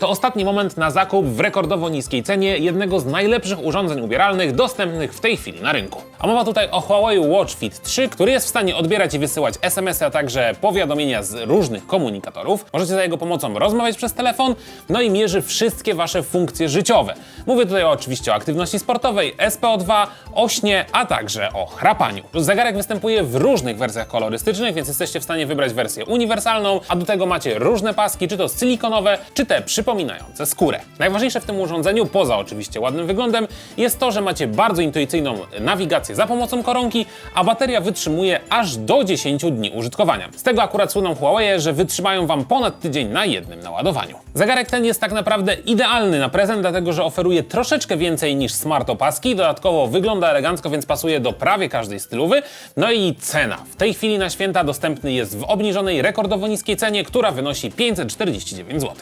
To ostatni moment na zakup w rekordowo niskiej cenie jednego z najlepszych urządzeń ubieralnych dostępnych w tej chwili na rynku. A mowa tutaj o Huawei Watch Fit 3, który jest w stanie odbierać i wysyłać SMS-y, a także powiadomienia z różnych komunikatorów. Możecie za jego pomocą rozmawiać przez telefon, no i mierzy wszystkie wasze funkcje życiowe. Mówię tutaj oczywiście o aktywności sportowej, SPO2, o śnie, a także o chrapaniu. Zegarek występuje w różnych wersjach kolorystycznych, więc jesteście w stanie wybrać wersję uniwersalną, a do tego macie różne paski, czy to silikonowe, czy te przypominające skórę. Najważniejsze w tym urządzeniu, poza oczywiście ładnym wyglądem, jest to, że macie bardzo intuicyjną nawigację za pomocą koronki, a bateria wytrzymuje aż do 10 dni użytkowania. Z tego akurat słyną Huawei, że wytrzymają Wam ponad tydzień na jednym naładowaniu. Zegarek ten jest tak naprawdę idealny na prezent, dlatego że oferuje troszeczkę więcej niż smart opaski, dodatkowo wygląda elegancko, więc pasuje do prawie każdej stylowy. No i cena. W tej chwili na święta dostępny jest w obniżonej, rekordowo niskiej cenie, która wynosi 549 zł.